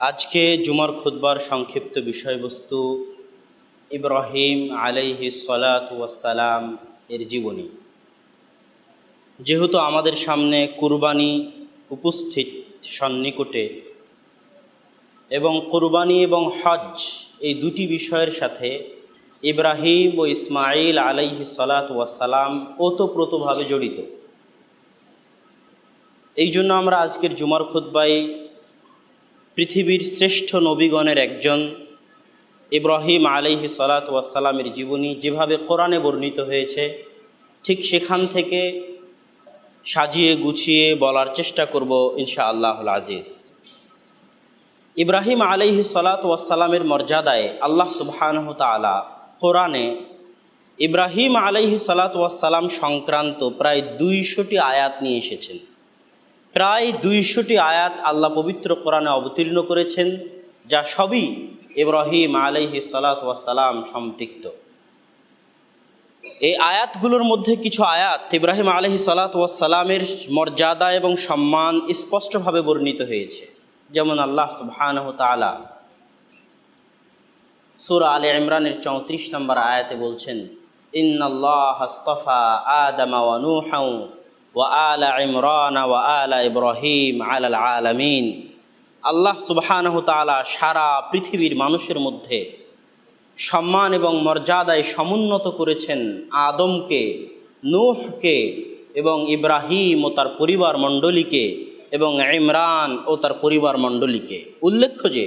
আজকে জুমার খুতবার সংক্ষিপ্ত বিষয়বস্তু ইব্রাহিম আলাইহি সলাত ওয়াসালাম এর জীবনী। যেহেতু আমাদের সামনে কুরবানি উপস্থিত সন্নিকটে এবং কুরবানি এবং হজ এই দুটি বিষয়ের সাথে ইব্রাহিম ও ইসমাইল আলাইহি সলাত ওয়াসালাম ওতপ্রোতভাবে জড়িত। এই জন্য আমরা আজকের জুমার খুতবায় পৃথিবীর শ্রেষ্ঠ নবীগণের একজন ইব্রাহিম আলাইহি সালাত ওয়াসালামের জীবনী যেভাবে কোরআনে বর্ণিত হয়েছে, ঠিক সেখান থেকে সাজিয়ে গুছিয়ে বলার চেষ্টা করব ইনশা আল্লাহুল আজিজ। ইব্রাহিম আলাইহি সালাত ওয়াসালামের মর্যাদায় আল্লাহ সুবহানহ তালা কোরআনে ইব্রাহিম আলাইহি সালাত ওয়াসালাম সংক্রান্ত প্রায় দুইশোটি আয়াত নিয়ে এসেছেন। প্রায় দুইশোটি আয়াত আল্লাহ পবিত্র কোরআনে অবতীর্ণ করেছেন, যা সবই ইব্রাহিম আলাইহি সালাত ওয়াসালাম সম্পৃক্ত। এই আয়াতগুলোর মধ্যে কিছু আয়াত ইব্রাহিম আলহি সালাত ওয়াসালামের মর্যাদা এবং সম্মান স্পষ্টভাবে বর্ণিত হয়েছে। যেমন আল্লাহ সুবহানহ তালা সুর আলে ইমরানের চৌত্রিশ নম্বর আয়াতে বলছেন, ইন্নাল্লাহ হাস্তফা আদামা ইমরান ওয়া আলা ইব্রাহিম আলাল আলামিন। আল্লাহ সুবহানহ তালা সারা পৃথিবীর মানুষের মধ্যে সম্মান এবং মর্যাদায় সমুন্নত করেছেন আদমকে, নূহকে এবং ইব্রাহিম ও তার পরিবার মণ্ডলীকে এবং ইমরান ও তার পরিবার মণ্ডলীকে। উল্লেখ্য যে,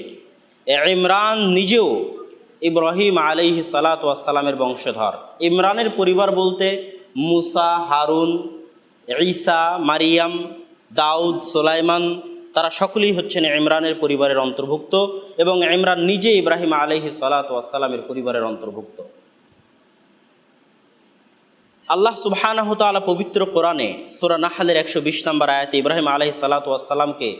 ইমরান নিজেও ইব্রাহিম আলাইহি সালাত ওয়াসালামের বংশধর। ইমরানের পরিবার বলতে মুসা, হারুন ঈসা, মারিয়াম, দাউদ, সোলাইমান, তারা সকলেই হচ্ছেন ইমরানের পরিবারের অন্তর্ভুক্ত এবং ইমরান নিজে ইব্রাহিম আলহি সালাত ওয়াসালামের পরিবারের অন্তর্ভুক্ত। আল্লাহ তাআলা পবিত্র কোরআনে সোরা নাহালের একশো বিশ নম্বর আয়াতে ইব্রাহিম আলহি সালাত ওয়াসালামকে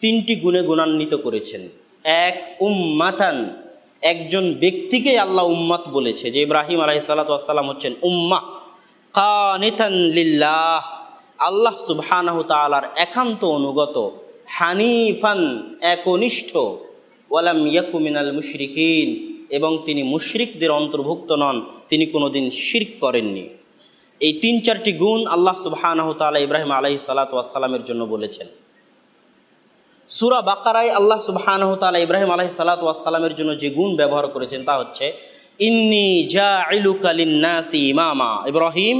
তিনটি গুণে গুণান্বিত করেছেন। এক, উম্মাতান। একজন ব্যক্তিকে আল্লাহ উম্মাত বলেছে যে ইব্রাহিম আলহি সালাত ওয়াসালাম হচ্ছেন উম্মা। কানিতান লিল্লাহ। আল্লাহ সুবহানাহ তাআলার একান্ত অনুগত, হানিফান, একনিষ্ঠ, ওয়ালাম ইয়াকু মিনাল মুশরিকিন, এবং তিনি মুশরিকদের অন্তর্ভুক্ত নন, তিনি কোনোদিন শিরক করেননি। এই তিন চারটি গুণ আল্লাহ সুবহানাহ তাআলা ইব্রাহিম আলাইহি সালাতু ওয়াসসালামের জন্য বলেছেন। সূরা বাকারায় আল্লাহ সুবহানাহ তাআলা ইব্রাহিম আলাইহি সালাতু ওয়াসসালামের জন্য যে গুণ ব্যবহার করেছেন তা হচ্ছে, ইন্নি জাইলুকা লিন-নাসি ইমামা। ইব্রাহিম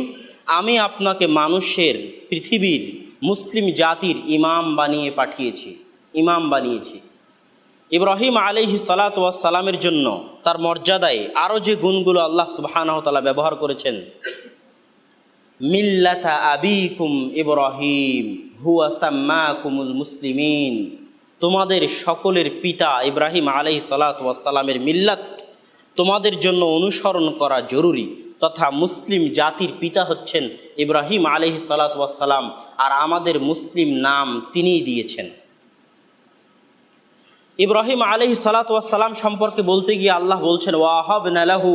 আমি আপনাকে মানুষের, পৃথিবীর, মুসলিম জাতির ইমাম বানিয়ে পাঠিয়েছি, ইমাম বানিয়েছি। ইব্রাহিম আলিহি সালাত সালামের জন্য তার মর্যাদায় আরও যে গুণগুলো আল্লাহ সুবাহানহতালা ব্যবহার করেছেন, মিল্লাতা আবিকুম ইব্রাহিম, হুয়া সাম্মা কুমুল মুসলিমিন। তোমাদের সকলের পিতা ইব্রাহিম আলহি সালাত সালামের মিল্লাত তোমাদের জন্য অনুসরণ করা জরুরি। তথা মুসলিম জাতির পিতা হচ্ছেন ইব্রাহিম আলহি সালাতাম আর আমাদের মুসলিম নাম তিনিই দিয়েছেন। ইব্রাহিম আলহি সালাতাম সম্পর্কে বলতে গিয়ে আল্লাহ বলছেন ওয়াহব নালাহু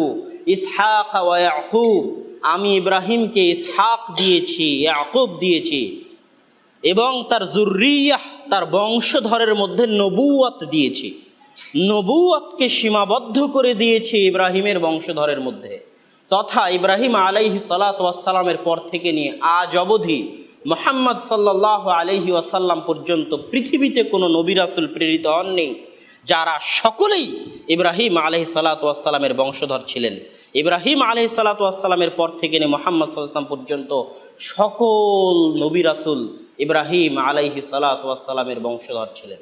ইসহাক ওয়াকুব আমি ইব্রাহিমকে ইসহাক দিয়েছি, ইয়াকুব দিয়েছি, এবং তার জুরিয়াহ তার বংশধরের মধ্যে নবুয়াত দিয়েছি। নবুয়াতকে সীমাবদ্ধ করে দিয়েছি ইব্রাহিমের বংশধরের মধ্যে। তথা ইব্রাহিম আলাইহি সালাতামের পর থেকে নিয়ে আজ অবধি মোহাম্মদ সাল্লাহ আলহি ওয়াসাল্লাম পর্যন্ত পৃথিবীতে কোনো নবী রাসুল প্রেরিত হননি, যারা সকলেই ইব্রাহিম আলহি সালাতামের বংশধর ছিলেন। ইব্রাহিম আলহি সালাতামের পর থেকে নিয়ে মোহাম্মদ সাল্লাম পর্যন্ত সকল নবী রাসুল ইব্রাহিম আলাইহি সালাতামের বংশধর ছিলেন।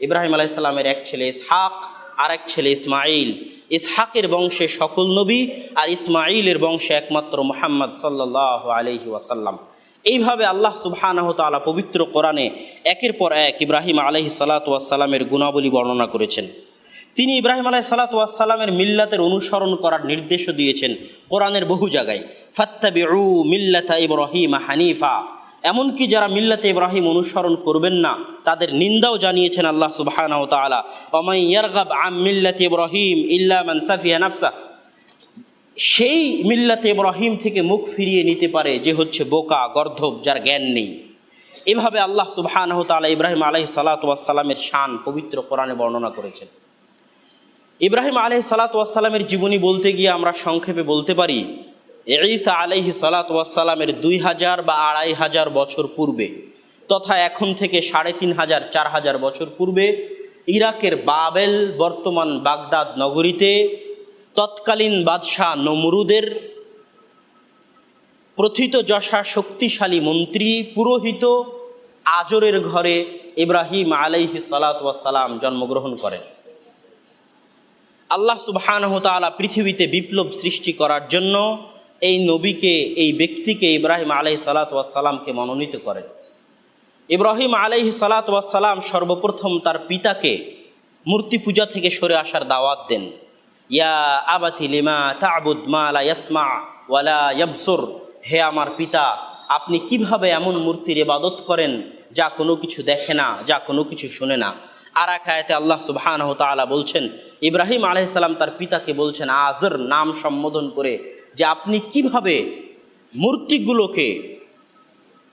ইব্রাহিম আলাইসাল্লামের এক ছেলে ইসহাক আর এক ছেলে ইসমাইল। ইসহাকের বংশে সকল নবী আর ইসমাইলের বংশে একমাত্র মোহাম্মদ সাল্লাহ আলহি ওয়াসাল্লাম। এইভাবে আল্লাহ সুবহানাহ তালা পবিত্র কোরআনে একের পর এক ইব্রাহিম আলহি সালাতামের গুণাবলী বর্ণনা করেছেন। তিনি ইব্রাহিম আলাহ সালাতামের মিল্লাতের অনুসরণ করার নির্দেশও দিয়েছেন কোরআনের বহু জায়গায়। ফাত্তাবি মিল্লাতা ইব্রাহিম হানিফা। এমনকি যারা মিল্লাতে ইব্রাহিম অনুসরণ করবেন না, তাদের নিন্দাও জানিয়েছেন আল্লাহ সুবাহানাহ ইয়ারগাব আম মিল্লাতে সেই মিল্লাতে ইব্রাহিম থেকে মুখ ফিরিয়ে নিতে পারে যে হচ্ছে বোকা, গর্ধব, যার জ্ঞান নেই। এভাবে আল্লাহ তাআলা ইব্রাহিম আলাইহিস সালাতু ওয়াস শান পবিত্র কোরআনে বর্ণনা করেছেন। ইব্রাহিম আলাইহিস সালাতু ওয়াস জীবনী বলতে গিয়ে আমরা সংক্ষেপে বলতে পারি ঈসা আলাইহি সালাতু ওয়াস সালামের দুই হাজার বা আড়াই হাজার বছর পূর্বে তথা এখন থেকে সাড়ে তিন হাজার, চার হাজার বছর পূর্বে ইরাকের বাবেল বর্তমান বাগদাদ নগরীতে তৎকালীন বাদশাহ নমরুদের প্রথিত যশা শক্তিশালী মন্ত্রী পুরোহিত আজরের ঘরে ইব্রাহিম আলাইহি সালাম জন্মগ্রহণ করেন। আল্লাহ সুবহানহ তাআলা পৃথিবীতে বিপ্লব সৃষ্টি করার জন্য এই নবীকে, এই ব্যক্তিকে ইব্রাহিম আলাইহি সালাতামকে মনোনীত করেন। ইব্রাহিম আলাইহি সালাতাম সর্বপ্রথম তার পিতাকে মূর্তি পূজা থেকে সরে আসার দাওয়াত দেন। ইয়া আবাতি লিমা তাবুদ মা লা ইয়াসমা ওয়ালা ইয়াবসুর। হে আমার পিতা, আপনি কীভাবে এমন মূর্তির ইবাদত করেন যা কোনো কিছু দেখে না, যা কোনো কিছু শুনে না? আর এক আয়াতে আল্লাহ সুবহানাহু তাআলা বলছেন, ইব্রাহিম আলাইহিসসালাম তার পিতাকে বলছেন আজর নাম সম্বোধন করে যে আপনি কীভাবে মূর্তিগুলোকে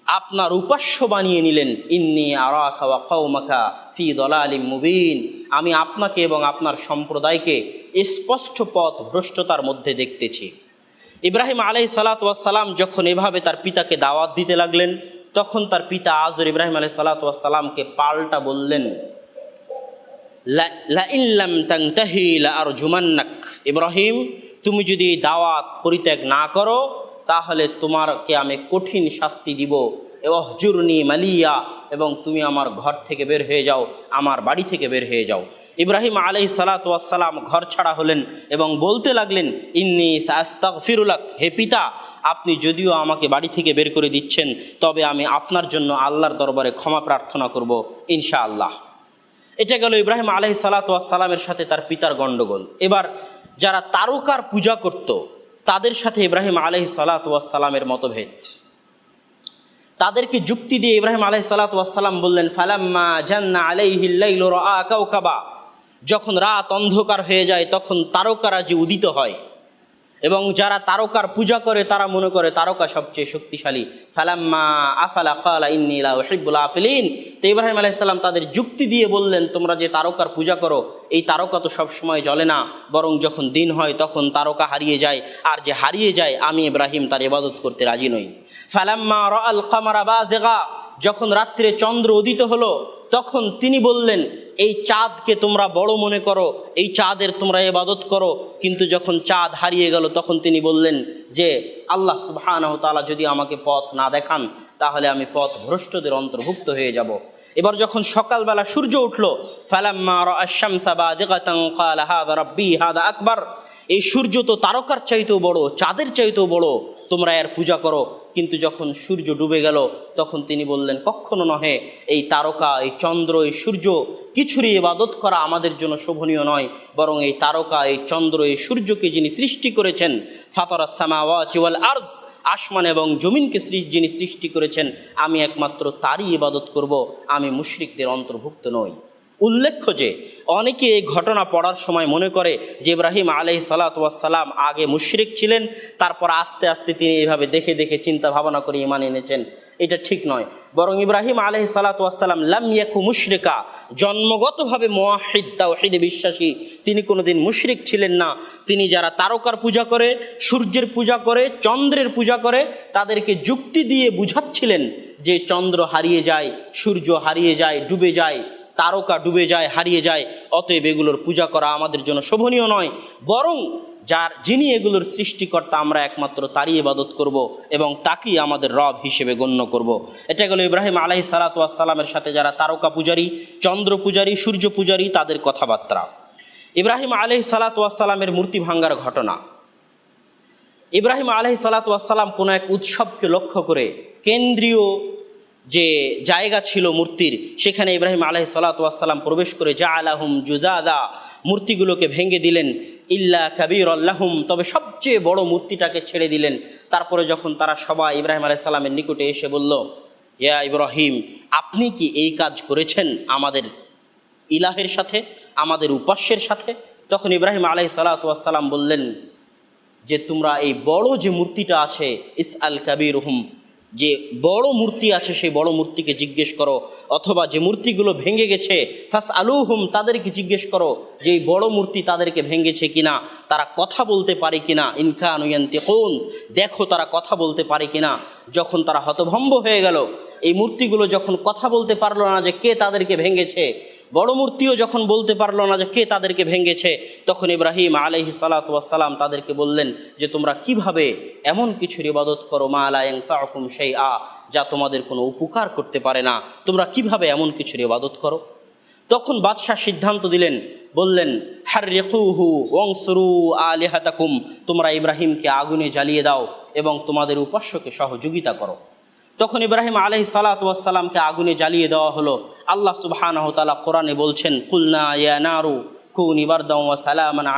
আপনার উপাস্য বানিয়ে নিলেন, ইন্নি আরাকা ওয়া কওমাকা ফি দলালিম মুবিন। আমি আপনাকে এবং আপনার সম্প্রদায়কে স্পষ্ট পথ ভ্রষ্টতার মধ্যে দেখতেছি। ইব্রাহিম আলাই সালাতাম যখন এভাবে তার পিতাকে দাওয়াত দিতে লাগলেন, তখন তার পিতা আজর ইব্রাহিম আলাই সালাতামকে পাল্টা বললেন ইব্রাহিম তুমি যদি দাওয়াত পরিত্যাগ না করো, তাহলে তোমারকে আমি কঠিন শাস্তি দিব। হজুরনি মালিয়া, এবং তুমি আমার ঘর থেকে বের হয়ে যাও, আমার বাড়ি থেকে বের হয়ে যাও। ইব্রাহিম আলাই সালাতাম ঘর ছাড়া হলেন এবং বলতে লাগলেন, ইন্নি সাস্তাক ফিরুলাক হে পিতা, আপনি যদিও আমাকে বাড়ি থেকে বের করে দিচ্ছেন, তবে আমি আপনার জন্য আল্লাহর দরবারে ক্ষমা প্রার্থনা করব, ইনশাআল্লাহ। এটা গেল ইব্রাহিম আলহি সালাতামের সাথে তার পিতার গণ্ডগোল। এবার যারা তারকার পূজা করত, তাদের সাথে ইব্রাহিম আলহি সালাতামের মতভেদ। তাদেরকে যুক্তি দিয়ে ইব্রাহিম আলহি সালাতাম বললেন, ফালাম্মা জান্না আলাইহিল্লাইল কাবা যখন রাত অন্ধকার হয়ে যায়, তখন তারকারাজি উদিত হয় এবং যারা তারকার পূজা করে, তারা মনে করে তারকা সবচেয়ে শক্তিশালী। ফালাম্মা আফালা কালা ইন্নিলা হিব্বুল আফিলিন। তো ইব্রাহিম আলাইসাল্লাম তাদের যুক্তি দিয়ে বললেন, তোমরা যে তারকার পূজা করো, এই তারকা তো সব সময় জ্বলে না। বরং যখন দিন হয়, তখন তারকা হারিয়ে যায়। আর যে হারিয়ে যায়, আমি ইব্রাহিম তার ইবাদত করতে রাজি নই। ফালাম্মা র আল কামারা বাজেগা যখন রাত্রে চন্দ্র উদিত হলো তখন তিনি বললেন, এই চাঁদকে তোমরা বড় মনে করো, এই চাঁদের তোমরা এবাদত করো। কিন্তু যখন চাঁদ হারিয়ে গেল, তখন তিনি বললেন যে, আল্লাহ সুবহানাহু তাআলা যদি আমাকে পথ না দেখান, তাহলে আমি পথ ভ্রষ্টদের অন্তর্ভুক্ত হয়ে যাব। এবার যখন সকালবেলা সূর্য উঠল, ফালাম্মা রাব্বি হাযা আকবার। এই সূর্য তো তারকার চাইতেও বড়, চাঁদের চাইতেও বড়, তোমরা এর পূজা করো। কিন্তু যখন সূর্য ডুবে গেল, তখন তিনি বললেন, কখনো নহে, এই তারকা, এই চন্দ্র, এই সূর্য, কিছুরই ইবাদত করা আমাদের জন্য শোভনীয় নয়। বরং এই তারকা, এই চন্দ্র, এই সূর্যকে যিনি সৃষ্টি করেছেন, ফাতরা সামাওয়া চিওয়াল আর্জ, আসমান এবং জমিনকে যিনি সৃষ্টি করেছেন, আমি একমাত্র তারই ইবাদত করব, আমি মুশরিকদের অন্তর্ভুক্ত নই। উল্লেখ্য যে অনেকে এই ঘটনা পড়ার সময় মনে করে যে ইব্রাহিম আলহ সালাতাম আগে মুশরিক ছিলেন, তারপর আস্তে আস্তে তিনি এইভাবে দেখে দেখে চিন্তা ভাবনা করে ইমান এনেছেন। এটা ঠিক নয়। বরং ইব্রাহিম আলহ সালাতাম লাম ইয়াকু মুশরিকা, জন্মগতভাবে মোয়াহিদ, তাওহিদে বিশ্বাসী। তিনি কোনোদিন মুশরিক ছিলেন না। তিনি যারা তারকার পূজা করে, সূর্যের পূজা করে, চন্দ্রের পূজা করে, তাদেরকে যুক্তি দিয়ে বুঝাচ্ছিলেন যে চন্দ্র হারিয়ে যায়, সূর্য হারিয়ে যায়, ডুবে যায়। তারকা ডুবে যায়, হারিয়ে যায়। অতএব এগুলোর পূজা করা আমাদের জন্য শোভনীয় নয়। বরং যার, যিনি এগুলোর সৃষ্টিকর্তা, আমরা একমাত্র তারই ইবাদত করব এবং তাকেই আমাদের রব হিসেবে গণ্য করব। এটা গেল ইব্রাহিম আলাহি সালাতামের সাথে যারা তারকা পূজারী, চন্দ্র পূজারী, সূর্য পূজারী, তাদের কথাবার্তা। ইব্রাহিম আলহি সালাতামের মূর্তি ভাঙ্গার ঘটনা। ইব্রাহিম আলহি সালাতাম কোনো এক উৎসবকে লক্ষ্য করে কেন্দ্রীয় যে জায়গা ছিল মূর্তির, সেখানে ইব্রাহিম আলহি সালাতাম প্রবেশ করে জা আলাহুম জুদাদা মূর্তিগুলোকে ভেঙে দিলেন। ইল্লা কাবির আল্লাহম তবে সবচেয়ে বড় মূর্তিটাকে ছেড়ে দিলেন। তারপরে যখন তারা সবাই ইব্রাহিম আলাইহিস সালামের নিকটে এসে বলল, ইয়া ইব্রাহিম, আপনি কি এই কাজ করেছেন আমাদের ইলাহের সাথে, আমাদের উপাস্যের সাথে? তখন ইব্রাহিম আলাহি সালাতাম বললেন, যে তোমরা এই বড় যে মূর্তিটা আছে ইস আল কাবির হুম যে বড় মূর্তি আছে, সেই বড় মূর্তিকে জিজ্ঞেস করো। অথবা যে মূর্তিগুলো ভেঙে গেছে ফাস আলুহুম তাদেরকে জিজ্ঞেস করো যে এই বড় মূর্তি তাদেরকে ভেঙেছে কিনা, তারা কথা বলতে পারে কিনা ইনকানুয়ান্তি কোন দেখো তারা কথা বলতে পারে কিনা। যখন তারা হতভম্ব হয়ে গেল, এই মূর্তিগুলো যখন কথা বলতে পারল না যে কে তাদেরকে ভেঙেছে বড় মূর্তিও যখন বলতে পারল না যে কে তাদেরকে ভেঙেছে, তখন ইব্রাহিম আলহি সালাতাম তাদেরকে বললেন যে, তোমরা কীভাবে এমন কিছুর ইবাদত করো, মা আলায়ং ফাকুম সেই আ যা তোমাদের কোনো উপকার করতে পারে না? তোমরা কীভাবে এমন কিছুর ইবাদত করো? তখন বাদশাহ সিদ্ধান্ত দিলেন, বললেন হার রেকুহু ওংসরু আলিহাতাকুম, তোমরা ইব্রাহিমকে আগুনে জ্বালিয়ে দাও এবং তোমাদের উপাস্যকে সহযোগিতা করো। তখন ইব্রাহিম আলহি সালাতামকে আগুনে জ্বালিয়ে দেওয়া হলো। আল্লাহ তালা কোরআনে বলছেন, কুলনা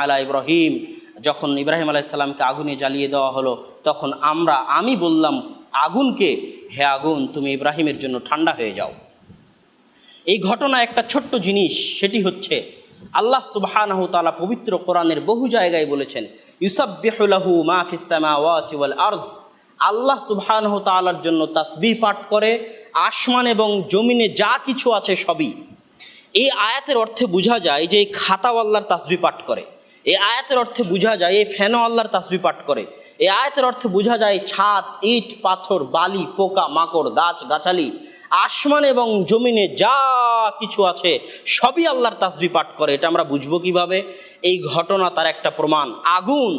আলা ইব্রাহিম। যখন ইব্রাহিম আলাইসাল্লামকে আগুনে জ্বালিয়ে দেওয়া হলো, তখন আমরা, আমি বললাম, আগুনকে, হে আগুন, তুমি ইব্রাহিমের জন্য ঠান্ডা হয়ে যাও। এই ঘটনা একটা ছোট্ট জিনিস, সেটি হচ্ছে, আল্লাহ সুবহানাহ তালা পবিত্র কোরআনের বহু জায়গায় বলেছেন ইউসাবিহুলাহু মাহফিসামা ওয়াচিওয়াল আর্জ। আল্লাহ সুবহানাহ তালার জন্য তাসবি পাঠ করে, আসমান এবং জমিনে যা কিছু আছে সবই। এই আয়াতের অর্থে বোঝা যায় যে এই খাতাও আল্লাহর তাসবি পাঠ করে। এই আয়াতের অর্থে বোঝা যায়, এই ফ্যানও আল্লাহর তাসবি পাঠ করে। এই আয়াতের অর্থে বোঝা যায় ছাদ, ইট, পাথর, বালি, পোকা, মাকড়, গাছ, গাছালি, আসমান এবং জমিনে যা কিছু আছে সবই আল্লাহর তাসবি পাঠ করে। এটা আমরা বুঝব কীভাবে? এই ঘটনা তার একটা প্রমাণ। আগুন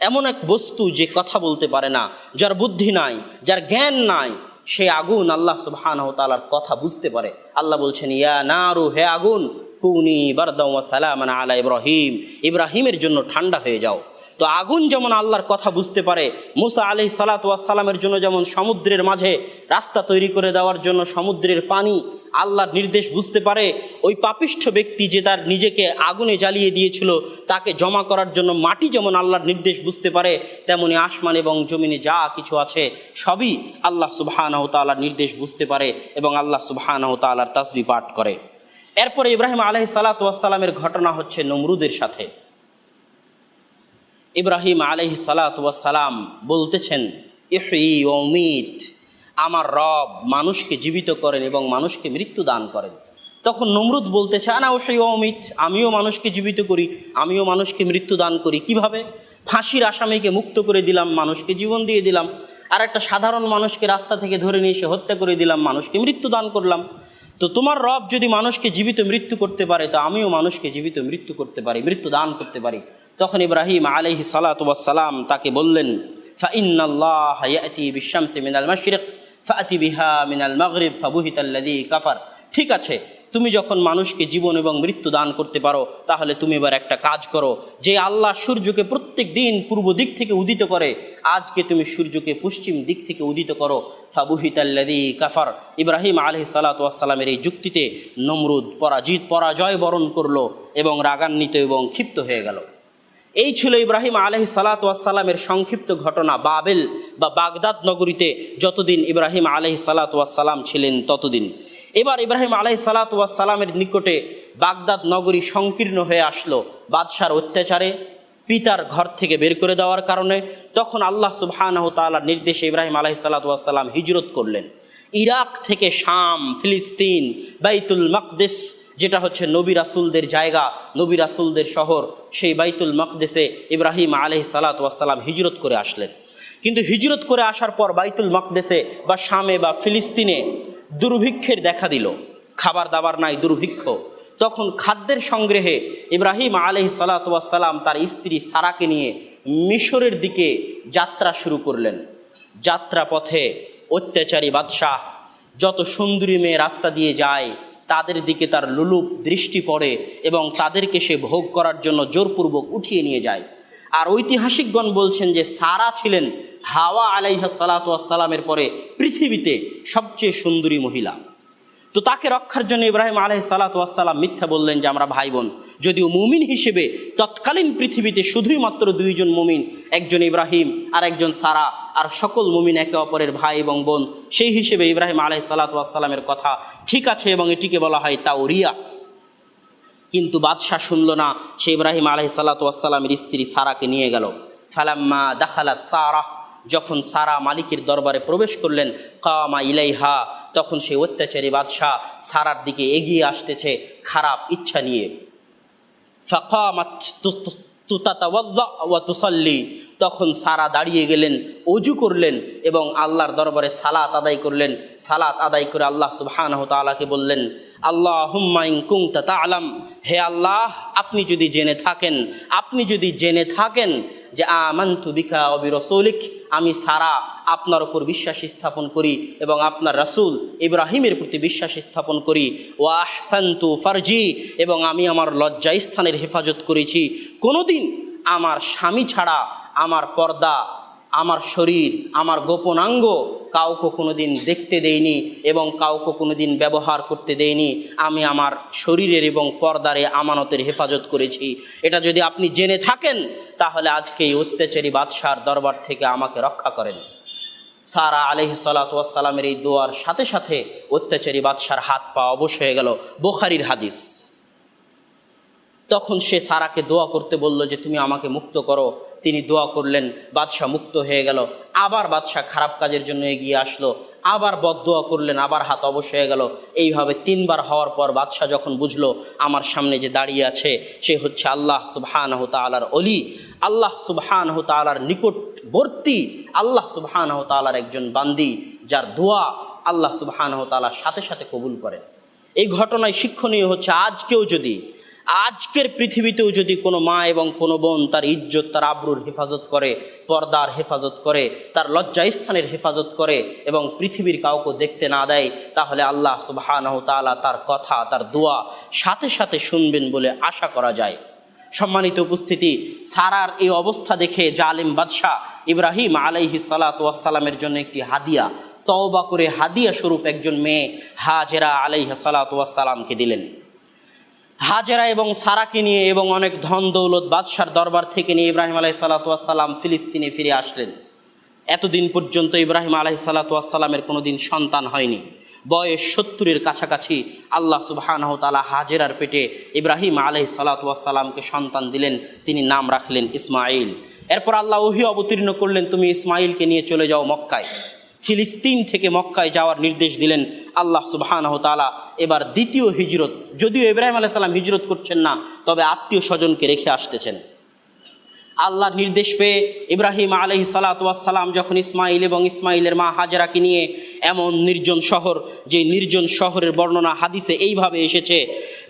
এমন এক বস্তু যে কথা বলতে পারে না, যার বুদ্ধি নাই, যার জ্ঞান নাই, সে আগুন আল্লাহ সুবহান তাআলার কথা বুঝতে পারে। আল্লাহ বলছেন, ইয়া নারু, হে আগুন, কুনি বারদাম সালামান আলা ইব্রাহিম। ইব্রাহিমের জন্য ঠান্ডা হয়ে যাও। তো আগুন যেমন আল্লাহর কথা বুঝতে পারে, মুসা আলি সালাতামের জন্য যেমন সমুদ্রের মাঝে রাস্তা তৈরি করে দেওয়ার জন্য সমুদ্রের পানি আল্লাহর নির্দেশ বুঝতে পারে, ওই পাপিষ্ঠ ব্যক্তি যে তার নিজেকে আগুনে জ্বালিয়ে দিয়েছিল, তাকে জমা করার জন্য মাটি যেমন আল্লাহর নির্দেশ বুঝতে পারে, তেমনি আসমান এবং জমিনে যা কিছু আছে সবই আল্লাহ সুবহানাহ নির্দেশ বুঝতে পারে এবং আল্লাহ সুবহানাহ তাআলার তাসবি পাঠ করে। এরপরে ইব্রাহিম আলহি সালাতামের ঘটনা হচ্ছে নমরুদের সাথে। ইব্রাহিম আলহি সালাতাম বলতেছেন ইহি অমিত আমার রব মানুষকে জীবিত করেন এবং মানুষকে মৃত্যু দান করেন। তখন নমরুদ বলতেছে, আনা ওহি অমিত আমিও মানুষকে জীবিত করি, আমিও মানুষকে মৃত্যু দান করি। কীভাবে? ফাঁসির আসামিকে মুক্ত করে দিলাম, মানুষকে জীবন দিয়ে দিলাম। আর একটা সাধারণ মানুষকে রাস্তা থেকে ধরে নিয়ে এসে হত্যা করে দিলাম, মানুষকে মৃত্যু দান করলাম। তো তোমার রব যদি মানুষকে জীবিত মৃত্যু করতে পারে, তো আমিও মানুষকে জীবিত মৃত্যু করতে পারি, মৃত্যু দান করতে পারি। তখন ইব্রাহিম আলহি সালাতাম তাকে বললেন ফাইনাল্লাহ ইয়াতি বিশামসি মিনাল মাশরিক, ফাতি বিহা মিনাল মাগরিব ফাবুহিতাল্লাদি কাফার। ঠিক আছে তুমি যখন মানুষকে জীবন এবং মৃত্যু দান করতে পারো, তাহলে তুমি এবার একটা কাজ করো। যে আল্লাহ সূর্যকে প্রত্যেক দিন পূর্ব দিক থেকে উদিত করে, আজকে তুমি সূর্যকে পশ্চিম দিক থেকে উদিত করো। ফাবুহিতাল্লাদি কাফার। ইব্রাহিম আলহি সালাতামের এই যুক্তিতে নমরুদ, পরাজিত, পরাজয় বরণ করল এবং রাগান্বিত এবং ক্ষিপ্ত হয়ে গেল। এই ছিল ইব্রাহিম আলহি সালাতামের সংক্ষিপ্ত ঘটনা বাবেল বা বাগদাদ নগরীতে যতদিন ইব্রাহিম আলহি সালাতাম ছিলেন ততদিন। এবার ইব্রাহিম আলহি সালাতামের নিকটে বাগদাদ নগরী সংকীর্ণ হয়ে আসলো বাদশার অত্যাচারে পিতার ঘর থেকে বের করে দেওয়ার কারণে। তখন আল্লাহ সুবহানাহ তালার নির্দেশে ইব্রাহিম আলহি সালাতাম হিজরত করলেন। ইরাক থেকে শাম, ফিলিস্তিন, বাইতুল মকদেস, যেটা হচ্ছে নবী রাসুলদের জায়গা, নবী রাসুলদের শহর, সেই বাইতুল মকদেসে ইব্রাহিম আলহি সালাতাম হিজরত করে আসলেন। কিন্তু হিজরত করে আসার পর বাইতুল মকদেসে বা শামে বা ফিলিস্তিনে দুর্ভিক্ষের দেখা দিল। খাবার দাবার নাই, দুর্ভিক্ষ। তখন খাদ্যের সংগ্রহে ইব্রাহিম আলহি সালাতাম তার স্ত্রী সারাকে নিয়ে মিশরের দিকে যাত্রা শুরু করলেন। যাত্রা পথে অত্যাচারী বাদশাহ যত সুন্দরী মেয়ে রাস্তা দিয়ে যায়, তাদের দিকে তার লুলুপ দৃষ্টি পড়ে এবং তাদেরকে সে ভোগ করার জন্য জোরপূর্বক উঠিয়ে নিয়ে যায়। আর ঐতিহাসিকগণ বলছেন যে সারা ছিলেন হাওয়া আলাইহা সালাতামের পরে পৃথিবীতে সবচেয়ে সুন্দরী মহিলা। তো তাকে রক্ষার জন্য ইব্রাহিম আলহ সালাতাম মিথ্যা বললেন যে আমরা ভাই বোন যদিও মুমিন হিসেবে তৎকালীন পৃথিবীতে শুধুই মাত্র দুইজন মুমিন, একজন ইব্রাহিম আর একজন সারা, আর সকল মুমিন একে অপরের ভাই এবং বোন, সেই হিসেবে ইব্রাহিম আলহ সালাতামের কথা ঠিক আছে এবং এটিকে বলা হয় তাওরিয়া। কিন্তু বাদশাহ শুনল না। সে ইব্রাহিম আলহি সাল্লাতামের স্ত্রী সারাকে নিয়ে গেল। ফালাম্মা দাখালাত সারাহ যখন সারা মালিকের দরবারে প্রবেশ করলেন, কামা ইলাইহা, তখন সে অত্যাচারী বাদশাহ সারার দিকে এগিয়ে আসতেছে খারাপ ইচ্ছা নিয়ে। ফাকামাত তখন সারা দাঁড়িয়ে গেলেন, অজু করলেন এবং আল্লাহর দরবারে সালাত আদায় করলেন। সালাত আদায় করে আল্লাহ সুবহানাহু তাআলাকে বললেন আল্লাহ হুম্মাইন কুংতা তাআলাম। হে আল্লাহ, আপনি যদি জেনে থাকেন, আপনি যদি জেনে থাকেন যে আমান্তু বিকা অবি রসৌলিক আমি সারা আপনার উপর বিশ্বাস স্থাপন করি এবং আপনার রাসূল ইব্রাহিমের প্রতি বিশ্বাস স্থাপন করি। ওয়াহ সান্তু ফারজি, এবং আমি আমার লজ্জা স্থানের হেফাজত করেছি। কোনোদিন আমার স্বামী ছাড়া আমার পর্দা আমার শরীর, আমার গোপনাঙ্গ কাউকে কোনো দিন দেখতে দেইনি এবং কাউকে কোনো দিন ব্যবহার করতে দেইনি আমি আমার শরীরের এবং পর্দারে আমানতের হেফাজত করেছি। এটা যদি আপনি জেনে থাকেন, তাহলে আজকে এই অত্যাচারী বাদশার দরবার থেকে আমাকে রক্ষা করেন। সারা আলহ সালাতামের এই দোয়ার সাথে সাথে অত্যাচারী বাদশার হাত পা অবশ হয়ে গেল বোখারির হাদিস। তখন সে সারাকে দোয়া করতে বলল যে, তুমি আমাকে মুক্ত করো। তিনি দোয়া করলেন, বাদশাহ মুক্ত হয়ে গেল। আবার বাদশাহ খারাপ কাজের জন্য এগিয়ে আসলো। আবার বদদোয়া করলেন, আবার হাত অবশ হয়ে গেল। এইভাবে তিনবার হওয়ার পর বাদশাহ যখন বুঝলো, আমার সামনে যে দাঁড়িয়ে আছে, সে হচ্ছে আল্লাহ সুবহানাহু তাআলার অলি। আল্লাহ সুবহানাহু তাআলার নিকটবর্তী, আল্লাহ সুবহানাহু তাআলার একজন বান্দি, যার দোয়া আল্লাহ সুবহানাহু তাআলা সাথে সাথে কবুল করেন। এই ঘটনায় শিক্ষণীয় হচ্ছে, আজকেও যদি আজকের পৃথিবীতেও যদি কোনো মা এবং কোনো বোন তার ইজ্জত, তার আব্রুর হেফাজত করে, পর্দার হেফাজত করে, তার লজ্জাস্থানের হেফাজত করে এবং পৃথিবীর কাউকে দেখতে না দেয়, তাহলে আল্লাহ তাআলা তার কথা, তার দোয়া সাথে সাথে শুনবেন বলে আশা করা যায়। সম্মানিত উপস্থিতি, সারার এই অবস্থা দেখে জালিম বাদশাহ ইব্রাহিম আলাইহি সালাতামের জন্য একটি হাদিয়া, তওবা করে হাদিয়া স্বরূপ একজন মেয়ে হাজেরা আলাইহি সালাতামকে দিলেন। হাজেরা এবং সারাকে নিয়ে এবং অনেক ধন দৌলত বাদশার দরবার থেকে নিয়ে ইব্রাহিম আলাই সালাতাম ফিলিস্তিনে ফিরে আসলেন। এতদিন পর্যন্ত ইব্রাহিম আলাহি সালাতামের কোনো দিন সন্তান হয়নি। বয়স সত্তরের কাছাকাছি আল্লাহ সুবাহানহ তালা হাজেরার পেটে ইব্রাহিম আলাই সালাতামকে সন্তান দিলেন, তিনি নাম রাখলেন ইসমাইল এরপর আল্লাহ ওহি অবতীর্ণ করলেন, তুমি ইসমাইলকে নিয়ে চলে যাও মক্কায়। ফিলিস্তিন থেকে মক্কায় যাওয়ার নির্দেশ দিলেন আল্লাহ সুবাহানহ তালা এবার দ্বিতীয় হিজরত, যদিও ইব্রাহিম আলাহ সাল্লাম হিজরত করছেন না, তবে আত্মীয় স্বজনকে রেখে আসতেছেন। আল্লাহর নির্দেশ পেয়ে ইব্রাহিম আলহি সালাতাম যখন ইসমাইল এবং ইসমাইলের মা হাজরাকে নিয়ে এমন নির্জন শহর, যে নির্জন শহরের বর্ণনা হাদিসে এইভাবে এসেছে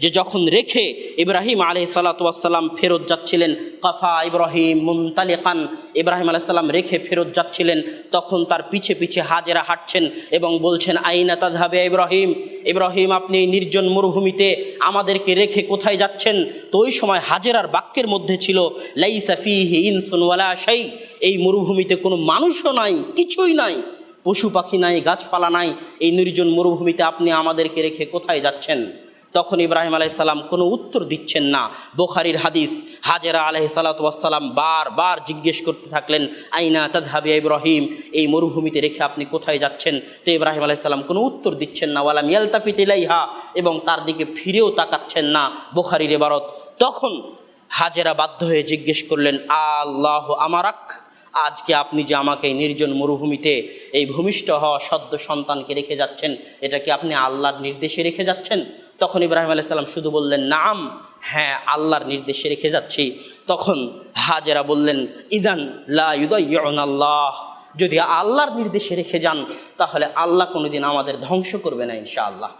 যে যখন রেখে ইব্রাহিম আলহি সালাতাম ফেরত যাচ্ছিলেন, কাফা ইব্রাহিম মুমতালিকান ইব্রাহিম আলাইসাল্লাম রেখে ফেরত যাচ্ছিলেন, তখন তার পিছে পিছে হাজেরা হাঁটছেন এবং বলছেন, আইনা তাধাবে ইব্রাহিম ইব্রাহিম আপনি নির্জন মরুভূমিতে আমাদেরকে রেখে কোথায় যাচ্ছেন? তো ওই সময় হাজেরার বাক্যের মধ্যে ছিল লাইসাফি শাই, এই মরুভূমিতে কোনো মানুষও নাই, কিছুই নাই, পশু পাখি নাই, গাছপালা নাই, এই নির্জন মরুভূমিতে আপনি আমাদেরকে রেখে কোথায় যাচ্ছেন? তখন ইব্রাহিম আলাইসাল্লাম কোনো উত্তর দিচ্ছেন না। বোখারির হাদিস, হাজেরা সালাতাম বারবার জিজ্ঞেস করতে থাকলেন, আইনা তাদহাবি ইব্রাহিম? এই মরুভূমিতে রেখে আপনি কোথায় যাচ্ছেন? তো ইব্রাহিম আলাইসাল্লাম কোনো উত্তর দিচ্ছেন না ওয়ালা মিয়ালতাফিত ইলাইহা? এবং তার দিকে ফিরেও তাকাচ্ছেন না, বোখারির এবারত। তখন হাজেরা বাধ্য হয়ে জিজ্ঞেস করলেন, আল্লাহ আমারাক, আজকে আপনি যে আমাকে নির্জন মরুভূমিতে এই ভূমিষ্ঠ হওয়া সদ্য সন্তানকে রেখে যাচ্ছেন, এটা কি আপনি আল্লাহর নির্দেশে রেখে যাচ্ছেন? তখন ইব্রাহিম আলাইসাল্লাম শুধু বললেন, নাম হ্যাঁ আল্লাহর নির্দেশে রেখে যাচ্ছি। তখন হাজেরা বললেন, ইদান আল্লাহ, যদি আল্লাহর নির্দেশে রেখে যান, তাহলে আল্লাহ কোনোদিন আমাদের ধ্বংস করবে না ইনশাআল্লাহ।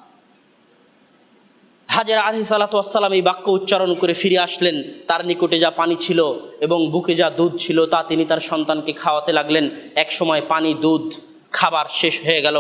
হাজার আলহি সালাতাম এই বাক্য উচ্চারণ করে ফিরে আসলেন। তার নিকটে যা পানি ছিল এবং বুকে যা দুধ ছিল, তা তিনি তার সন্তানকে খাওয়াতে লাগলেন। এক সময় পানি, দুধ খাবার শেষ হয়ে গেল।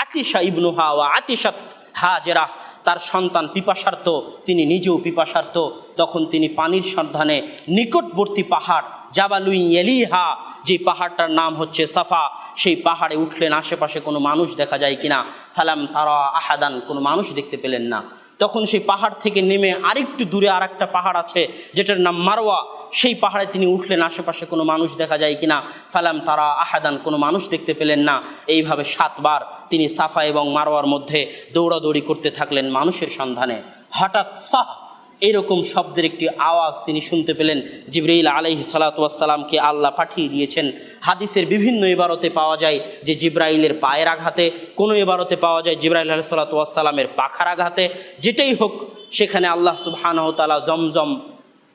আতিশা ইবনুহা ও আতিশাত হাজেরা, তার সন্তান পিপাসার্থ, তিনি নিজেও পিপাসার্থ। তখন তিনি পানির সন্ধানে নিকটবর্তী পাহাড়, জাবালুই এলিহা যে পাহাড়টার নাম হচ্ছে সাফা, সেই পাহাড়ে উঠলেন। আশেপাশে কোনো মানুষ দেখা যায় কিনা? ফালাম তারা আহাদান, কোনো মানুষ দেখতে পেলেন না। তখন সেই পাহাড় থেকে নেমে আরেকটু দূরে আর একটা পাহাড় আছে, যেটার নাম মারোয়া সেই পাহাড়ে তিনি উঠলেন, আশেপাশে কোনো মানুষ দেখা যায় কিনা? ফালাম তারা আহাদান, কোনো মানুষ দেখতে পেলেন না। এইভাবে সাতবার তিনি সাফা এবং মারোয়ার মধ্যে দৌড়াদৌড়ি করতে থাকলেন মানুষের সন্ধানে। হঠাৎ সাহ এইরকম শব্দের একটি আওয়াজ তিনি শুনতে পেলেন। জিব্রাইল আলাইহি সালাতামকে আল্লাহ পাঠিয়ে দিয়েছেন। হাদিসের বিভিন্ন ইবারতে পাওয়া যায় যে জিব্রাইলের পায়ের আঘাতে, কোনো ইবারতে পাওয়া যায় জিব্রাইল আলহ সালাতামের পাখার আঘাতে। যেটাই হোক, সেখানে আল্লাহ সুবহানাহু তাআলা জমজম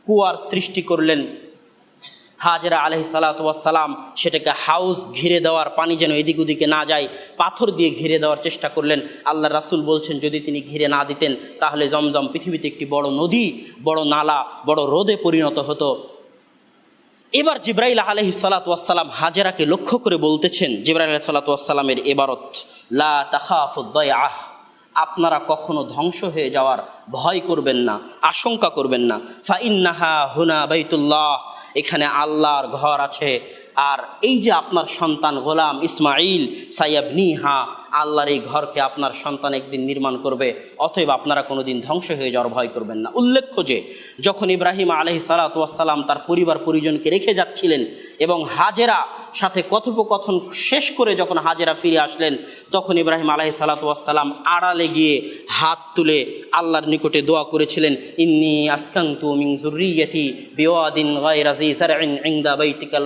কুয়ার সৃষ্টি করলেন। হাজরা আলহি সালাতাম সেটাকে হাউস ঘিরে দেওয়ার পানি যেন এদিক ওদিকে না যায়, পাথর দিয়ে ঘিরে দেওয়ার চেষ্টা করলেন। আল্লাহ রাসুল বলছেন, যদি তিনি ঘিরে না দিতেন, তাহলে জমজম পৃথিবীতে একটি বড় নদী, বড় নালা, বড় রোদে পরিণত হতো। এবার জিব্রাইল আলহি সালাতাম হাজেরাকে লক্ষ্য করে বলতেছেন, জিব্রাইল সালাতামের এবারত, লা তাখাফুদ্দয়াহ আপনারা কখনো ধ্বংস হয়ে যাওয়ার ভয় করবেন না, আশঙ্কা করবেন না। ফাইন্নাহা হুনা বাইতুল্লাহ, এখানে আল্লাহর ঘর আছে। আর এই যে আপনার সন্তান গোলাম ইসমাইল সাইয়াবনিহা আল্লাহর এই ঘরকে আপনার সন্তান একদিন নির্মাণ করবে, অতএব আপনারা কোনোদিন ধ্বংস হয়ে যাওয়ার ভয় করবেন না। উল্লেখ্য যে, যখন ইব্রাহিম আলহি সালাতাম তার পরিবার পরিজনকে রেখে যাচ্ছিলেন এবং হাজেরা সাথে কথোপকথন শেষ করে যখন হাজেরা ফিরে আসলেন, তখন ইব্রাহিম আলহি সালাতাম আড়ালে গিয়ে হাত তুলে আল্লাহর নিকটে দোয়া করেছিলেন, ইন্নি আসকান্তু মিং জুরিয়াতি বিওয়াদিন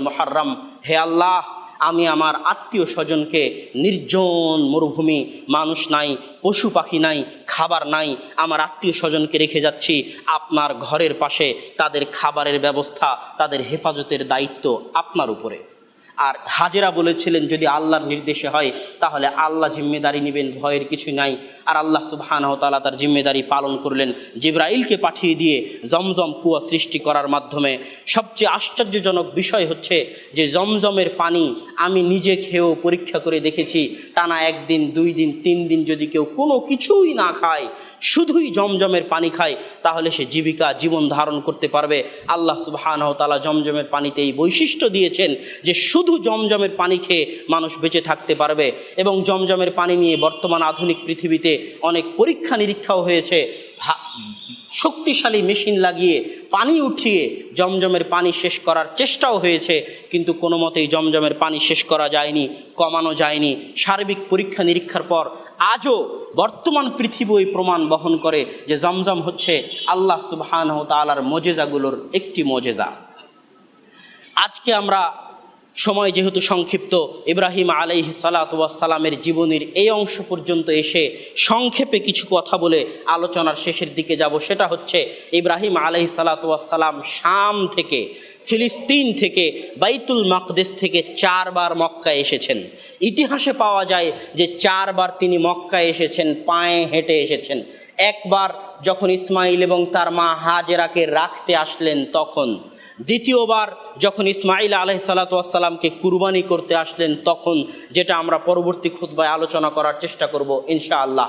মুহাররম। হে আল্লাহ আমি আমার আত্মীয় স্বজনকে নির্জন মরুভূমি, মানুষ নাই, পশু পাখি নাই, খাবার নাই, আমার আত্মীয় স্বজনকে রেখে যাচ্ছি। আপনার ঘরের পাশে তাদের খাবারের ব্যবস্থা, তাদের হেফাজতের দায়িত্ব আপনার উপরে। আর হাজেরা বলেছিলেন, যদি আল্লাহর নির্দেশে হয়, তাহলে আল্লাহ জিম্মেদারি নেবেন, ভয়ের কিছু নাই। আর আল্লাহ সুবহানাহু তাআলা তার জিম্মেদারি পালন করলেন। জিব্রাইলকে পাঠিয়ে দিয়ে জমজম কুয়া সৃষ্টি করার মাধ্যমে সবচেয়ে আশ্চর্যজনক বিষয় হচ্ছে যে, জমজমের পানি আমি নিজে খেয়েও পরীক্ষা করে দেখেছি, টানা একদিন, দুই দিন, তিন দিন যদি কেউ কোনো কিছুই না খায়, শুধুই জমজমের পানি খায়, তাহলে সে জীবিকা, জীবন ধারণ করতে পারবে। আল্লাহ সুবহানাহু তাআলা জমজমের পানিতে এই বৈশিষ্ট্য দিয়েছেন যে, শুধু জমজমের পানি খেয়ে মানুষ বেঁচে থাকতে পারবে এবং জমজমের পানি নিয়ে বর্তমান আধুনিক পৃথিবীতে অনেক পরীক্ষা নিরীক্ষাও হয়েছে। শক্তিশালী মেশিন লাগিয়ে পানি উঠিয়ে জমজমের পানি শেষ করার চেষ্টাও হয়েছে, কিন্তু কোনো মতেই জমজমের পানি শেষ করা যায়নি, কমানো যায়নি। সার্বিক পরীক্ষা নিরীক্ষার পর আজও বর্তমান পৃথিবী প্রমাণ বহন করে যে জমজম হচ্ছে আল্লাহ সুবহানাহু তাআলার মজেজাগুলোর একটি মজেজা। আজকে আমরা সময় যেহেতু সংক্ষিপ্ত, ইব্রাহিম আলাইহি সালামের জীবনের এই অংশ পর্যন্ত এসে সংক্ষেপে কিছু কথা বলে আলোচনার শেষের দিকে যাব, সেটা হচ্ছে ইব্রাহিম আলাইহি সালাম শাম থেকে, ফিলিস্তিন থেকে, বাইতুল মাকদেস থেকে চারবার মক্কায় এসেছেন। ইতিহাসে পাওয়া যায় যে চারবার তিনি মক্কায় এসেছেন, পায়ে হেঁটে এসেছেন। একবার যখন ইসমাইল এবং তার মা হাজেরাকে রাখতে আসলেন, তখন দ্বিতীয়বার যখন ইসমাইল আলহ কুরবানি করতে আসলেন, তখন যেটা আমরা পরবর্তী খুতবায় আলোচনা করার চেষ্টা করব ইনশাআল্লাহ।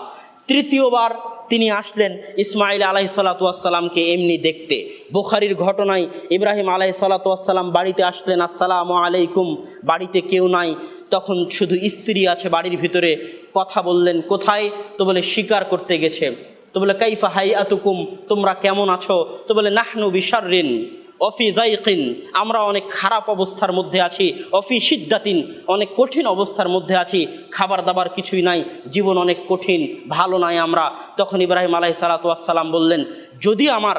তৃতীয়বার তিনি আসলেন ইসমাইল আলাহি সালাতামকে এমনি দেখতে। বোখারির ঘটনায় ইব্রাহিম আলাহি সালাতাম বাড়িতে আসলেন, আসসালামু আলাইকুম, বাড়িতে কেউ নাই। তখন শুধু স্ত্রী আছে, বাড়ির ভিতরে কথা বললেন, কোথায়? তো বলে, শিকার করতে গেছে। তো বলে, কাইফা হাই আতুকুম তোমরা কেমন আছো? তো বলে, নাহনু বিশারিন অফি জাইকিন আমরা অনেক খারাপ অবস্থার মধ্যে আছি অফি সিদ্ধাতিন অনেক কঠিন অবস্থার মধ্যে আছি খাবার দাবার কিছুই নাই, জীবন অনেক কঠিন, ভালো নাই আমরা। তখন ইব্রাহিম আলাই সালাতাম বললেন, যদি আমার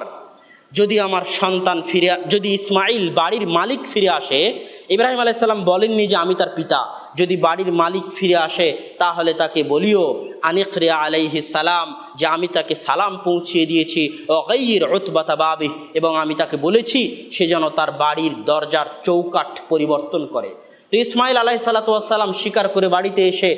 যদি আমার সন্তান ফিরে যদি ইসমাইল বাড়ির মালিক ফিরে আসে, ইব্রাহিম আলাইসাল্লাম বলেননি যে আমি তার পিতা। যদি বাড়ির মালিক ফিরে আসে, তাহলে তাকে বলিও, আনিকরিয়া আলাইহি সালাম, যে আমি তাকে সালাম পৌঁছিয়ে দিয়েছি অগৈর রতবাতা বাবি এবং আমি তাকে বলেছি, সে যেন তার বাড়ির দরজার চৌকাঠ পরিবর্তন করে। তো ইসমাইল আলাহি সাল্লাতাম স্বীকার করে বাড়িতে এসে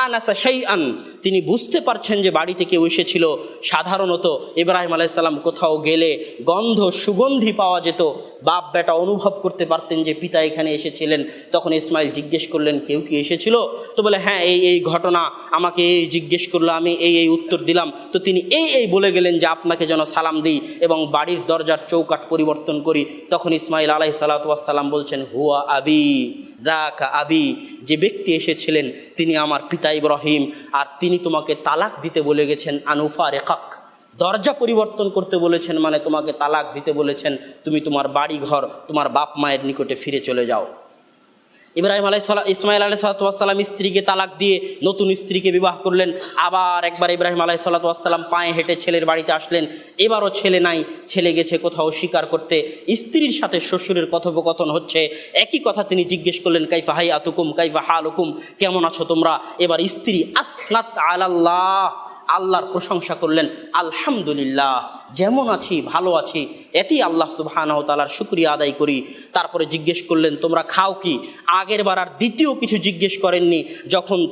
আন আসা সেই আন তিনি বুঝতে পারছেন যে বাড়িতে কেউ এসেছিল। সাধারণত ইব্রাহিম আলাইসাল্লাম কোথাও গেলে গন্ধ সুগন্ধি পাওয়া যেত। বাপ বেটা অনুভব করতে পারতেন যে পিতা এখানে এসেছিলেন। তখন ইসমাইল জিজ্ঞেস করলেন, কেউ কি এসেছিল? তো বলে হ্যাঁ এই এই ঘটনা আমাকে এই জিজ্ঞেস করল, আমি এই এই উত্তর দিলাম। তো তিনি এই এই বলে গেলেন যে, আপনাকে যেন সালাম দিই এবং বাড়ির দরজার চৌকাঠ পরিবর্তন করি। তখন ইসমাইল আলাহি সাল্লাতাম বলছেন, হুয়া আবি জাকা আবি, যে ব্যক্তি এসেছিলেন তিনি আমার পিতা ইব্রাহিম, আর তিনি তোমাকে তালাক দিতে বলে গেছেন আনুফা রেখাক দরজা পরিবর্তন করতে বলেছেন মানে তোমাকে তালাক দিতে বলেছেন, তুমি তোমার বাড়ি ঘর তোমার বাপ মায়ের নিকটে ফিরে চলে যাও। ইব্রাহিম আলাই ইসমাইল আলাই সালাতাম স্ত্রীকে তালাক দিয়ে নতুন স্ত্রীকে বিবাহ করলেন। আবার একবার ইব্রাহিম আলাই সালাতাম পায়ে হেঁটে ছেলের বাড়িতে আসলেন। এবারও ছেলে নাই, ছেলে গেছে কোথাও স্বীকার করতে। স্ত্রীর সাথে শ্বশুরের কথোপকথন হচ্ছে। একই কথা তিনি জিজ্ঞেস করলেন, কাইফা হাই আতুকুম কাইফা হাল হুকুম কেমন আছো তোমরা? এবার স্ত্রী আসনাত আলাল্লাহ। আল্লাহর প্রশংসা করলেন, আলহামদুলিল্লাহ, যেমন আছি, ভালো আছি। এতেই আল্লাহ সুবাহানাহ তালার শুক্রিয়া আদায় করি। তারপরে জিজ্ঞেস করলেন, তোমরা খাও কি? আগের বার আর দ্বিতীয় কিছু জিজ্ঞেস করেননি, যখন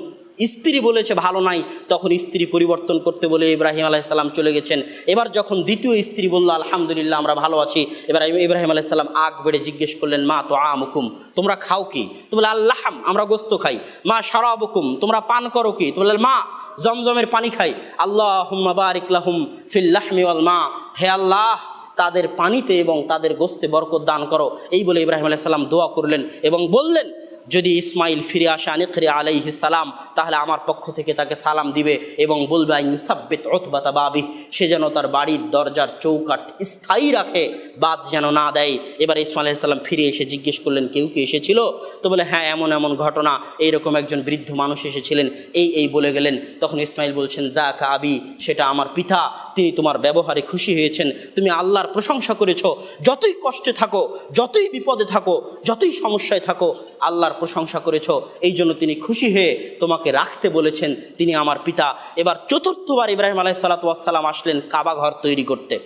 স্ত্রী বলেছে, ভালো নাই। তখন স্ত্রী পরিবর্তন করতে বলে ইব্রাহিম আলাইসাল্লাম চলে গেছেন। এবার যখন দ্বিতীয় স্ত্রী বলল, আলহামদুলিল্লাহ, আমরা ভালো আছি। এবার ইব্রাহিম আলাইসাল্লাম আগ বেড়ে জিজ্ঞেস করলেন, মা তো আমুকুম তোমরা খাও কি? তো বলে, আল্লাহাম, আমরা গোস্ত খাই। মা সারাবুকুম তোমরা পান করো কি? তো বলে, মা, জমজমের পানি খাই। আল্লাহ হুম্মা বারিকলাহুম ফিল্লাহমি ওয়াল মা। হে আল্লাহ, তাদের পানিতে এবং তাদের গোস্তে বরকত দান করো। এই বলে ইব্রাহিম আলাইসাল্লাম দোয়া করলেন এবং বললেন যদি ইসমাইল ফিরে আসে আনিকরে আলাইহি সালাম তাহলে আমার পক্ষ থেকে তাকে সালাম দিবে এবং বলবে আইন সাব্বিত অথবাতা বাবি সে যেন তার বাড়ির দরজার চৌকাট স্থায়ী রাখে বাদ যেন না দেয়। এবার ইসমাইল সালাম ফিরে এসে জিজ্ঞেস করলেন, কেউ কি এসেছিল? তো বলে হ্যাঁ এমন এমন ঘটনা, এইরকম একজন বৃদ্ধ মানুষ এসেছিলেন, এই এই বলে গেলেন। তখন ইসমাইল বলছেন দা আবি, সেটা আমার পিতা, তিনি তোমার ব্যবহারে খুশি হয়েছেন, তুমি আল্লাহর প্রশংসা করেছ, যতই কষ্টে থাকো, যতই বিপদে থাকো, যতই সমস্যায় থাকো, আল্লাহর প্রশংসা করেছ, এই জন্য তিনি খুশি হয়ে তোমাকে রাখতে বলেছেন, তিনি আমার পিতা। এবার চতুর্থবার ইব্রাহিম আলাহ সালাতাম আসলেন কাবা ঘর তৈরি করতে।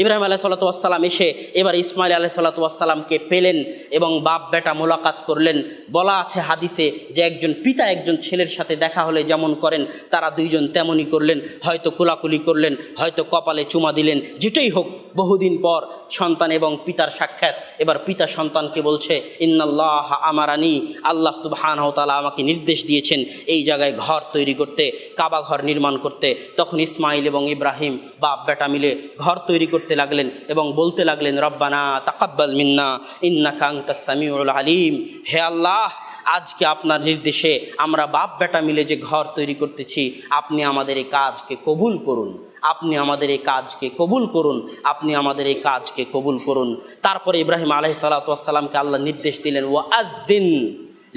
ইব্রাহিম আলাহ সাল্লাতাম এসে এবার ইসমাইল আলাহ সাল্লাতামকে পেলেন এবং বাপ বেটা মোলাকাত করলেন। বলা আছে হাদিসে যে একজন পিতা একজন ছেলের সাথে দেখা হলে যেমন করেন, তারা দুইজন তেমনই করলেন। হয়তো কোলাকুলি করলেন, হয়তো কপালে চুমা দিলেন, যেটাই হোক, বহুদিন পর সন্তান এবং পিতার সাক্ষাৎ। এবার পিতা সন্তানকে বলছে, ইন্নাল্লাহ আমারানি, আল্লাহ সুবহান তালা আমাকে নির্দেশ দিয়েছেন এই জায়গায় ঘর তৈরি করতে, কাবা ঘর নির্মাণ করতে। তখন ইসমাইল এবং ইব্রাহিম বাপ বেটা মিলে ঘর তৈরি করতে লাগলেন এবং বলতে লাগলেন, রব্বানা তাকাব্বাল মিন্না ইন্না কাংতা সামিউল আলিম। হে আল্লাহ, আজকে আপনার নির্দেশে আমরা বাপ বেটা মিলে যে ঘর তৈরি করতেছি, আপনি আমাদের এই কাজকে কবুল করুন। আপনি আমাদের এই কাজকে কবুল করুন। আপনি আমাদের এই কাজকে কবুল করুন। তারপরে ইব্রাহিম আলহ সালাতামকে আল্লাহ নির্দেশ দিলেন ও আদিন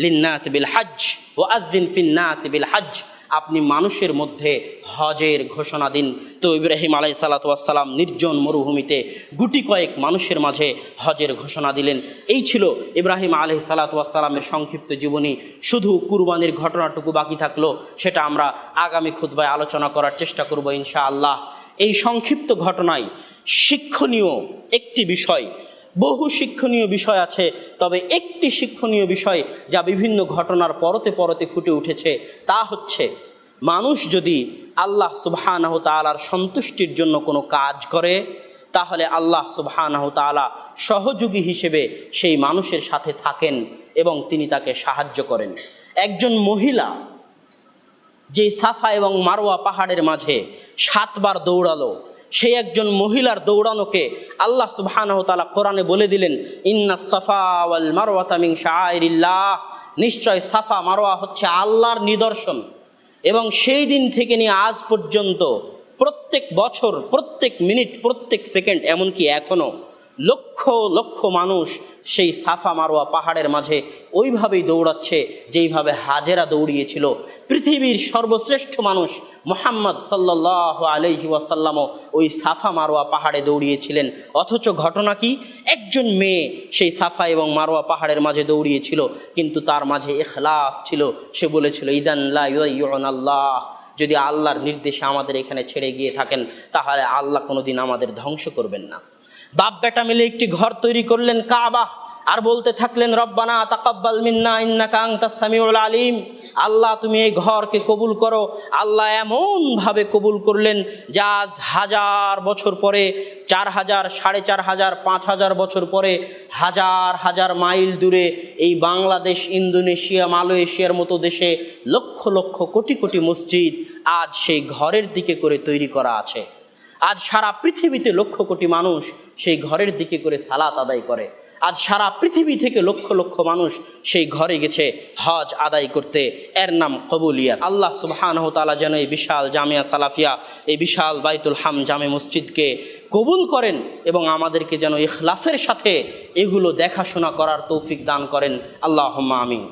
লিন্নাস বিল হজ ও আদিন ফিন্নাস বিল হজ আপনি মানুষের মধ্যে হজের ঘোষণা দিন। তো ইব্রাহিম আলাই সালাতাম নির্জন মরুভূমিতে গুটি কয়েক মানুষের মাঝে হজের ঘোষণা দিলেন। এই ছিল ইব্রাহিম আলহ সালাতামের সংক্ষিপ্ত জীবনী। শুধু কুরবানির ঘটনাটুকু বাকি থাকল, সেটা আমরা আগামী খুদ্বায় আলোচনা করার চেষ্টা করব ইনশা আল্লাহ এই সংক্ষিপ্ত ঘটনায় শিক্ষণীয় একটি বিষয় বহু শিক্ষণীয় বিষয় আছে, তবে একটি শিক্ষণীয় বিষয় যা বিভিন্ন ঘটনার পরতে পরতে ফুটে উঠেছে, তা হচ্ছে মানুষ যদি আল্লাহ সুবহানাহ তালার সন্তুষ্টির জন্য কোনো কাজ করে, তাহলে আল্লাহ সুবহানাহ তালা সহযোগী হিসেবে সেই মানুষের সাথে থাকেন এবং তিনি তাকে সাহায্য করেন। একজন মহিলা যে সাফা এবং মারোয়া পাহাড়ের মাঝে সাতবার দৌড়ালো সেই একজন মহিলার দৌড়ানোকে আল্লাহ তাআলা কোরআনে বলে দিলেন, ইন্না সাফা ওয়াল মারওয়াতা মিন নিশ্চয় সাফা মারোয়া হচ্ছে আল্লাহর নিদর্শন। এবং সেই দিন থেকে নিয়ে আজ পর্যন্ত প্রত্যেক বছর, প্রত্যেক মিনিট, প্রত্যেক সেকেন্ড, এমনকি এখনও লক্ষ লক্ষ মানুষ সেই সাফা মারোয়া পাহাড়ের মাঝে ওইভাবেই দৌড়াচ্ছে, যেইভাবে হাজেরা দৌড়িয়েছিল। পৃথিবীর সর্বশ্রেষ্ঠ মানুষ মোহাম্মদ সাল্লাহ আলহি ওয়াসাল্লামও ওই সাফা মারোয়া পাহাড়ে দৌড়িয়েছিলেন। অথচ ঘটনা কি? একজন মেয়ে সেই সাফা এবং মারোয়া পাহাড়ের মাঝে দৌড়িয়েছিল, কিন্তু তার মাঝে এখলাস ছিল। সে বলেছিল ইদান্লাহ যদি আল্লাহর নির্দেশে আমাদের এখানে ছেড়ে গিয়ে থাকেন, তাহলে আল্লাহ কোনোদিন আমাদের ধ্বংস করবেন না। বাপ বেটা মিলে একটি ঘর তৈরি করলেন কাবা আর বলতে থাকলেন, রব্বানা তাকাব্বাল মিন্না ইন্নাকা আনতাস সামিউল আলিম। আল্লাহ, তুমি এই ঘরকে কবুল করো। আল্লাহ এমনভাবে কবুল করলেন যা হাজার বছর পরে, চার হাজার, সাড়ে চার হাজার, পাঁচ হাজার বছর পরে, হাজার হাজার মাইল দূরে এই বাংলাদেশ, ইন্দোনেশিয়া, মালয়েশিয়ার মতো দেশে লক্ষ লক্ষ কোটি কোটি মসজিদ আজ সেই ঘরের দিকে করে তৈরি করা আছে। আজ সারা পৃথিবীতে লক্ষ কোটি মানুষ সেই ঘরের দিকে করে সালাত আদায় করে। আজ সারা পৃথিবী থেকে লক্ষ লক্ষ মানুষ সেই ঘরে গেছে হজ আদায় করতে। এর নাম কবুলিয়াত। আল্লাহ সুবহানাহু তাআলা যেন এই বিশাল জামিয়া সালাফিয়া, এই বিশাল বাইতুল হাম জামে মসজিদকে কবুল করেন এবং আমাদেরকে যেন ইখলাসের সাথে এগুলো দেখাশোনা করার তৌফিক দান করেন। আল্লাহ আমিন।